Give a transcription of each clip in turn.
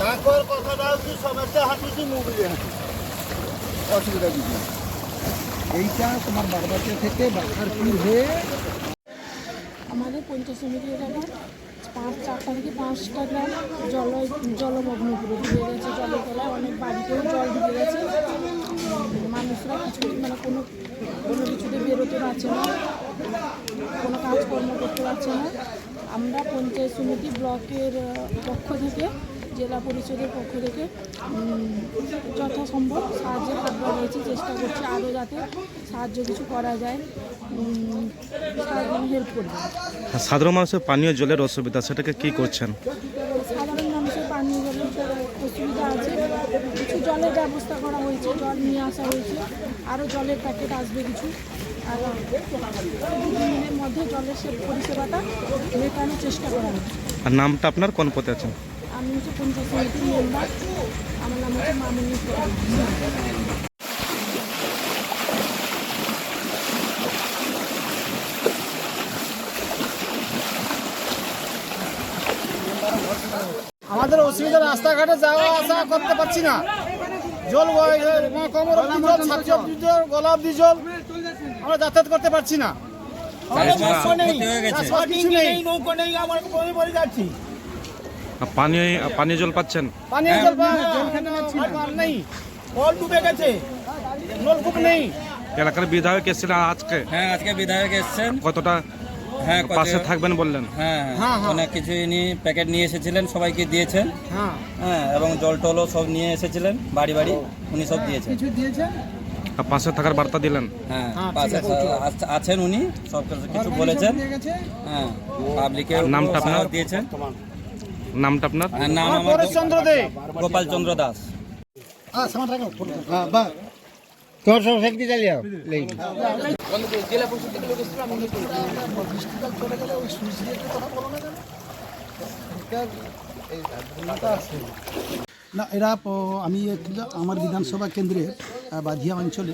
ତାଙ୍କର କଥାଟା ହେଉଛି ସମସ୍ତେ ହାঁଟୁଛି ମୁଁ ବି ହାঁଟୁଛି অসুবিধা কিছু নেই এইটা তোমার বারবাটিয়া থেকে বাখারপুর হয়ে আমাদের পঞ্চায়েত সমিতি এলাকা পাঁচ চারটা থেকে পাঁচটা গ্রাম জল জলমগ্ন পুরো ডুবে গেছে জলের তলায় অনেক বাড়িতেও জল ঢুকে গেছে উম, মানুষরা কিছু মানে কোনো কোনো কিছুতে বেরোতে পারছে না কোনো কাজকর্ম করতে পারছে না আমরা পঞ্চায়েত সমিতি ব্লকের আহ, পক্ষ থেকে জেলা পরিষদের পক্ষ থেকে যথাসম্ভব সাহায্যের হাত বাড়িয়েছি চেষ্টা করছি আরও যাতে সাহায্য কিছু করা যায় হেল্প করবে আর সাধারণ মানুষের পানীয় জলের অসুবিধা সেটাকে কি করছেন? সাধারণ মানুষের পানীয় জলের অসুবিধা আছে কিছু জলের ব্যবস্থা করা হয়েছে জল নিয়ে আসা হয়েছে আরও জলের প্যাকেট আসবে কিছু। আর মধ্যে জলের পরিষেবাটা মেটানোর চেষ্টা করা হচ্ছে আর নামটা আপনার কোন পথে আছেন? আমি হচ্ছে পঞ্চায়েত সমিতির মেম্বার আমার নাম হচ্ছে মামনি আমাদের অসুবিধা রাস্তাঘাটে যাওয়া আসা করতে পারছি না। জল কোমর জল জল গলা জল আমরা যাতায়াত করতে পারছি না। নেই, চাষবাস কিছু নেই। আর পানীয় পানীয় জল পাচ্ছেন? পানীয় জল নেই। কল ডুবে গেছে। নলকূপ নেই। এলাকার বিধায়ক এসেছিলেন আজকে? হ্যাঁ আজকে বিধায়ক এসেছেন। কতটা হ্যাঁ পাশে থাকবেন বললেন? হ্যাঁ হ্যাঁ, হ্যাঁ। অনেক কিছু ইনি প্যাকেট নিয়ে এসেছিলেন সবাইকে দিয়েছেন। হ্যাঁ। হ্যাঁ এবং জল টলও সব নিয়ে এসেছিলেন বাড়ি বাড়ি উনি সব দিয়েছেন। কিছু দিয়েছে আর পাশে থাকার বার্তা দিলেন? হ্যাঁ হ্যাঁ, পাশে আছ- আছেন উনি সব কিছু কিছু বলেছেন। হ্যাঁ পাবলিকে আর নামটা আপনার? দিয়েছেন। নামটা আপনার? নাম আমার দে। গোপাল চন্দ্র দাস। হ্যাঁ সামান রাখো। হ্যাঁ বা তোর সব ফেকতে চালিয়ে লেই। না এরা আমি আমার বিধানসভা কেন্দ্রের আহ, বাধিয়া অঞ্চলে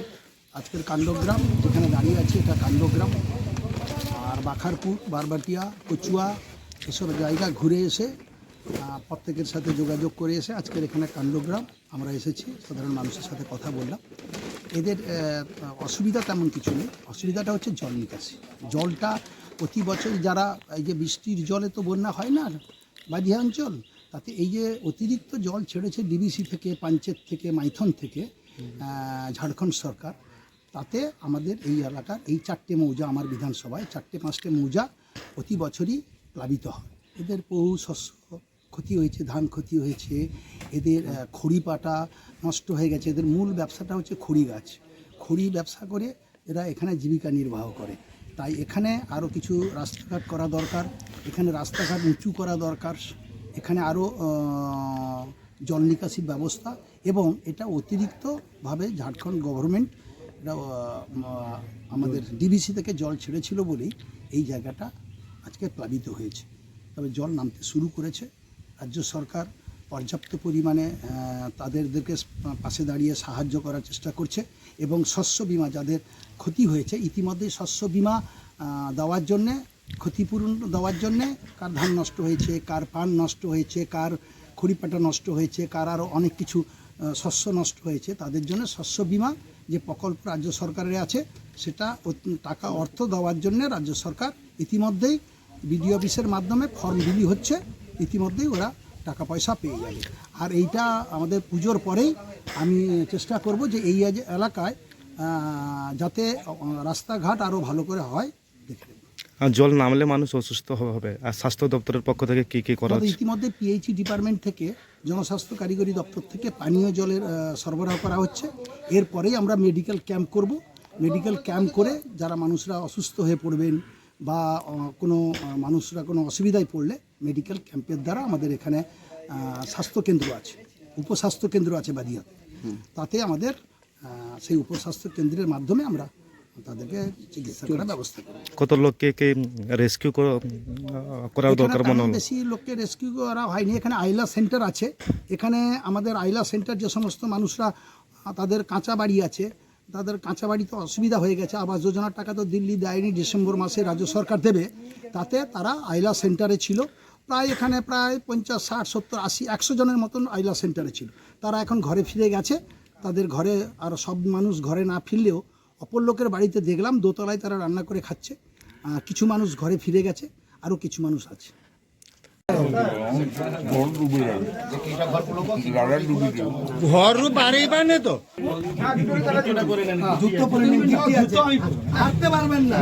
আজকের কাণ্ডগ্রাম যেখানে দাঁড়িয়ে আছে এটা কাণ্ডগ্রাম। আর বাখারপুর বারবাটিয়া কচুয়া এসব জায়গা ঘুরে এসে প্রত্যেকের সাথে যোগাযোগ করে এসে আজকের এখানে কাণ্ডগ্রাম আমরা এসেছি, সাধারণ মানুষের সাথে কথা বললাম। এদের অসুবিধা তেমন কিছু নেই। অসুবিধাটা হচ্ছে জল নিকাশি। জলটা প্রতি বছর যারা, এই যে বৃষ্টির জলে তো বন্যা হয় না বাদিয়া অঞ্চল, তাতে এই যে অতিরিক্ত জল ছেড়েছে ডিবিসি থেকে, পাঞ্চেত থেকে, মাইথন থেকে ঝাড়খণ্ড সরকার, তাতে আমাদের এই এলাকার এই চারটে মৌজা আমার বিধানসভায়, চারটে পাঁচটে মৌজা প্রতি বছরই প্লাবিত হয়। এদের বহু শস্য ক্ষতি হয়েছে, ধান ক্ষতি হয়েছে, এদের খড়ি পাটা নষ্ট হয়ে গেছে, এদের মূল ব্যবসাটা হচ্ছে খড়ি গাছ। খড়ি ব্যবসা করে এরা এখানে জীবিকা নির্বাহ করে। তাই এখানে আরও কিছু রাস্তাঘাট করা দরকার, এখানে রাস্তাঘাট উঁচু করা দরকার, এখানে আরও জল নিকাশি ব্যবস্থা এবং এটা অতিরিক্তভাবে ঝাড়খণ্ড গভর্নমেন্ট আমাদের ডিবিসি থেকে জল ছেড়েছিল বলেই এই জায়গাটা আজকে প্লাবিত হয়েছে। তবে জল নামতে শুরু করেছে। রাজ্য সরকার পর্যাপ্ত পরিমাণে তাদেরকে পাশে দাঁড়িয়ে সাহায্য করার চেষ্টা করছে এবং শস্য বিমা যাদের ক্ষতি হয়েছে ইতিমধ্যে শস্য বিমা দেওয়ার জন্যে, ক্ষতিপূরণ দেওয়ার জন্যে কার ধান নষ্ট হয়েছে, কার পান নষ্ট হয়েছে, কার খড়িপাটা নষ্ট হয়েছে, কার আরও অনেক কিছু শস্য নষ্ট হয়েছে, তাদের জন্য শস্য বিমা যে প্রকল্প রাজ্য সরকারের আছে, সেটা টাকা অর্থ দেওয়ার জন্য রাজ্য সরকার ইতিমধ্যেই বিডিও অফিসের মাধ্যমে ফর্ম বিলি হচ্ছে। ইতিমধ্যেই ওরা টাকা পয়সা পেয়ে যাবে। আর এইটা আমাদের পুজোর পরেই আমি চেষ্টা করব যে এই এলাকায় যাতে রাস্তাঘাট আরও ভালো করে হয় দেখে আর জল নামলে মানুষ অসুস্থ হবে। আর স্বাস্থ্য দপ্তরের পক্ষ থেকে কি কি করা ইতিমধ্যে পিএইচই ডিপার্টমেন্ট থেকে জনস্বাস্থ্য কারিগরি দপ্তর থেকে পানীয় জলের সরবরাহ করা হচ্ছে। এরপরেই আমরা মেডিকেল ক্যাম্প করব। মেডিকেল ক্যাম্প করে যারা মানুষরা অসুস্থ হয়ে পড়বেন বা কোনো মানুষরা কোনো অসুবিধায় পড়লে মেডিকেল ক্যাম্পের দ্বারা আমাদের এখানে স্বাস্থ্যকেন্দ্র আছে উপস্বাস্থ্য কেন্দ্র আছে বাদিয়াতে তাতে আমাদের সেই উপস্বাস্থ্য কেন্দ্রের মাধ্যমে আমরা তাদেরকে চিকিৎসা করার ব্যবস্থা করব কত লোককে কে রেস্কিউ এখানে দরকার মনে হলো? বেশি লোককে রেস্কিউ করা হয়নি। এখানে আইলা সেন্টার আছে। এখানে আমাদের আইলা সেন্টার যে সমস্ত মানুষরা তাদের কাঁচা বাড়ি আছে তাদের কাঁচা বাড়িতে অসুবিধা হয়ে গেছে। আবাস যোজনার টাকা তো দিল্লি দেয়নি ডিসেম্বর মাসে রাজ্য সরকার দেবে। তাতে তারা আইলা সেন্টারে ছিল। প্রায় এখানে প্রায় পঞ্চাশ ষাট সত্তর আশি একশো জনের মতন আইলা সেন্টারে ছিল। তারা এখন ঘরে ফিরে গেছে। তাদের ঘরে আর সব মানুষ ঘরে না ফিরলেও অপর লোকের বাড়িতে দেখলাম দোতলায় তারা রান্না করে খাচ্ছে। কিছু মানুষ ঘরে ফিরে গেছে আরও কিছু মানুষ আছে। ঘর বাড়ি তো? যুক্ত পরিণতি হাঁটতে পারবেন না।